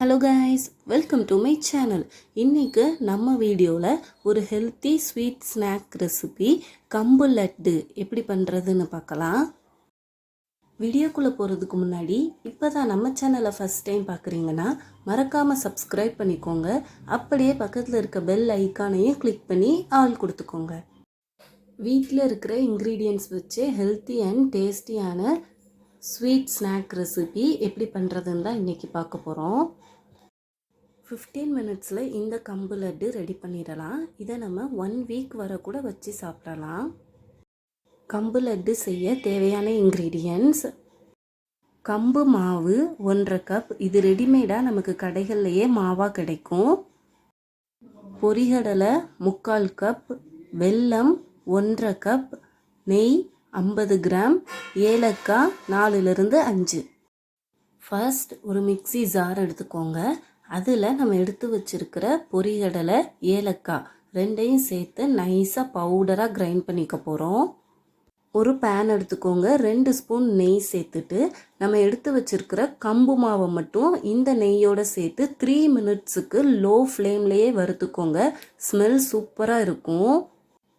Hello guys welcome to my channel இன்றைக்கு நம்ம வீடியோவில் ஒரு ஹெல்த்தி ஸ்வீட் ஸ்நாக் ரெசிபி கம்பு லட்டு எப்படி பண்ணுறதுன்னு பார்க்கலாம். வீடியோக்குள்ளே போகிறதுக்கு முன்னாடி இப்போ தான் நம்ம சேனலை ஃபஸ்ட் டைம் பார்க்குறீங்கன்னா மறக்காமல் சப்ஸ்கிரைப் பண்ணிக்கோங்க. அப்படியே பக்கத்தில் இருக்க பெல் ஐக்கானையும் கிளிக் பண்ணி ஆல் கொடுத்துக்கோங்க. வீட்டில் இருக்கிற இன்க்ரீடியன்ஸ் வச்சு ஹெல்த்தி அண்ட் டேஸ்டியான ஸ்வீட் ஸ்நாக் ரெசிபி எப்படி பண்ணுறதுன்னு தான் இன்றைக்கி பார்க்க போகிறோம் ஃபிஃப்டீன் மினிட்ஸில் இந்த கம்பு லட்டு ரெடி பண்ணிடலாம். இதை நம்ம ஒன் வீக் வரை கூட வச்சு சாப்பிடலாம். கம்பு லட்டு செய்ய தேவையான இன்க்ரீடியன்ட்ஸ் கம்பு மாவு ஒன்றரை கப் இது ரெடிமேடாக நமக்கு கடைகள்லையே மாவாக கிடைக்கும். பொரிகடலை முக்கால் கப் வெல்லம் ஒன்றரை கப் நெய் ஐம்பது கிராம் ஏலக்காய் நாலுலேருந்து அஞ்சு. ஃபர்ஸ்ட் ஒரு மிக்ஸி ஜார் எடுத்துக்கோங்க. அதில் நம்ம எடுத்து வச்சிருக்கிற பொரிகடலை ஏலக்காய் ரெண்டையும் சேர்த்து நைஸாக பவுடராக கிரைண்ட் பண்ணிக்க போகிறோம் ஒரு பேன் எடுத்துக்கோங்க. ரெண்டு ஸ்பூன் நெய் சேர்த்துட்டு நம்ம எடுத்து வச்சிருக்கிற கம்பு மாவை மட்டும் இந்த நெய்யோடு சேர்த்து த்ரீ மினிட்ஸுக்கு லோ ஃப்ளேம்லேயே வறுத்துக்கோங்க. ஸ்மெல் சூப்பராக இருக்கும்.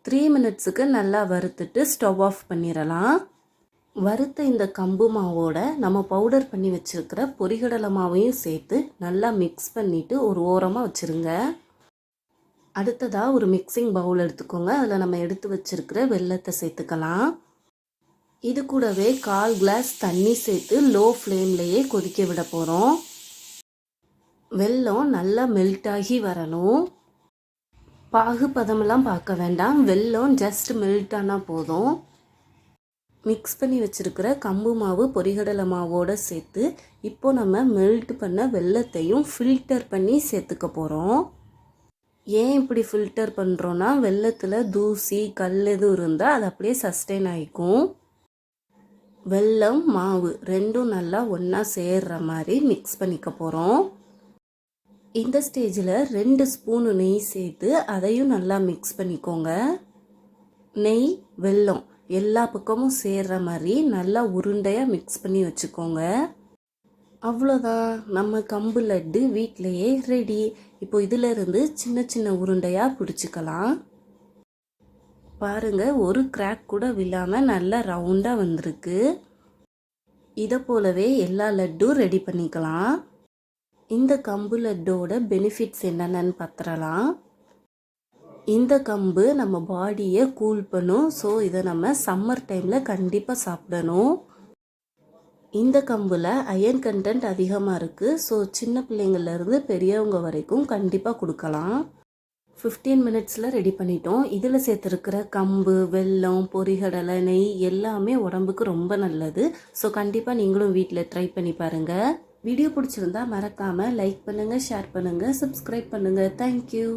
த்ரீ மினிட்ஸுக்கு நல்லா வறுத்துட்டு ஸ்டவ் ஆஃப் பண்ணிடலாம். வறுத்த இந்த கம்பு மாவோட நம்ம பவுடர் பண்ணி வச்சுருக்கிற பொரிகடலை மாவையும் சேர்த்து நல்லா மிக்ஸ் பண்ணிவிட்டு ஒரு ஓரமாக வச்சுருங்க. அடுத்ததாக ஒரு மிக்சிங் பவுல் எடுத்துக்கோங்க. அதில் நம்ம எடுத்து வச்சுருக்கிற வெள்ளத்தை சேர்த்துக்கலாம். இது கூடவே கால் கிளாஸ் தண்ணி சேர்த்து லோ ஃப்ளேம்லேயே கொதிக்க விட போகிறோம் வெல்லம் நல்லா மெல்ட் ஆகி வரணும். பாகுபதமெல்லாம் பார்க்க வேண்டாம். வெல்லம் ஜஸ்ட் மெல்ட் ஆனால் போதும். மிக்ஸ் பண்ணி வச்சுருக்கிற கம்பு மாவு பொரிகடலை மாவோடு சேர்த்து இப்போ நம்ம மெல்ட் பண்ண வெள்ளத்தையும் ஃபில்டர் பண்ணி சேர்த்துக்க போகிறோம் ஏன் இப்படி ஃபில்டர் பண்ணுறோன்னா வெள்ளத்தில் தூசி கல் எதுவும் இருந்தால் அது அப்படியே சஸ்டெயின் ஆகிக்கும் வெல்லம் மாவு ரெண்டும் நல்லா ஒன்றா சேர்ற மாதிரி மிக்ஸ் பண்ணிக்க போகிறோம் இந்த ஸ்டேஜில் ரெண்டு ஸ்பூனு நெய் சேர்த்து அதையும் நல்லா மிக்ஸ் பண்ணிக்கோங்க. நெய் வெல்லம் எல்லா பக்கமும் சேர்ற மாதிரி நல்லா உருண்டையாக மிக்ஸ் பண்ணி வச்சுக்கோங்க. அவ்வளோதான் நம்ம கம்பு லட்டு வீட்டிலையே ரெடி இப்போ இதிலிருந்து சின்ன சின்ன உருண்டையாக பிடிச்சிக்கலாம். பாருங்க ஒரு கிராக் கூட விழாமல் நல்லா ரவுண்டாக வந்திருக்கு. இதை போலவே எல்லா லட்டும் ரெடி பண்ணிக்கலாம். இந்த கம்பு லட்டோட பெனிஃபிட்ஸ் என்னென்னு பார்த்துடலாம் இந்த கம்பு நம்ம பாடியை கூல் பண்ணும். ஸோ இதை நம்ம சம்மர் டைமில் கண்டிப்பாக சாப்பிடணும். இந்த கம்பில் அயன் கண்டென்ட் அதிகமாக இருக்குது ஸோ சின்ன பிள்ளைங்கள்லேருந்து பெரியவங்க வரைக்கும் கண்டிப்பாக கொடுக்கலாம். ஃபிஃப்டீன் மினிட்ஸில் ரெடி பண்ணிட்டோம். இதில் சேர்த்துருக்கிற கம்பு வெல்லம் பொரிகடலை நெய் எல்லாமே உடம்புக்கு ரொம்ப நல்லது. ஸோ கண்டிப்பாக நீங்களும் வீட்டில் ட்ரை பண்ணி பாருங்கள் வீடியோ பிடிச்சிருந்தா மறக்காமல் லைக் பண்ணுங்கள் ஷேர் பண்ணுங்கள் சப்ஸ்கிரைப் பண்ணுங்கள் தேங்க்யூ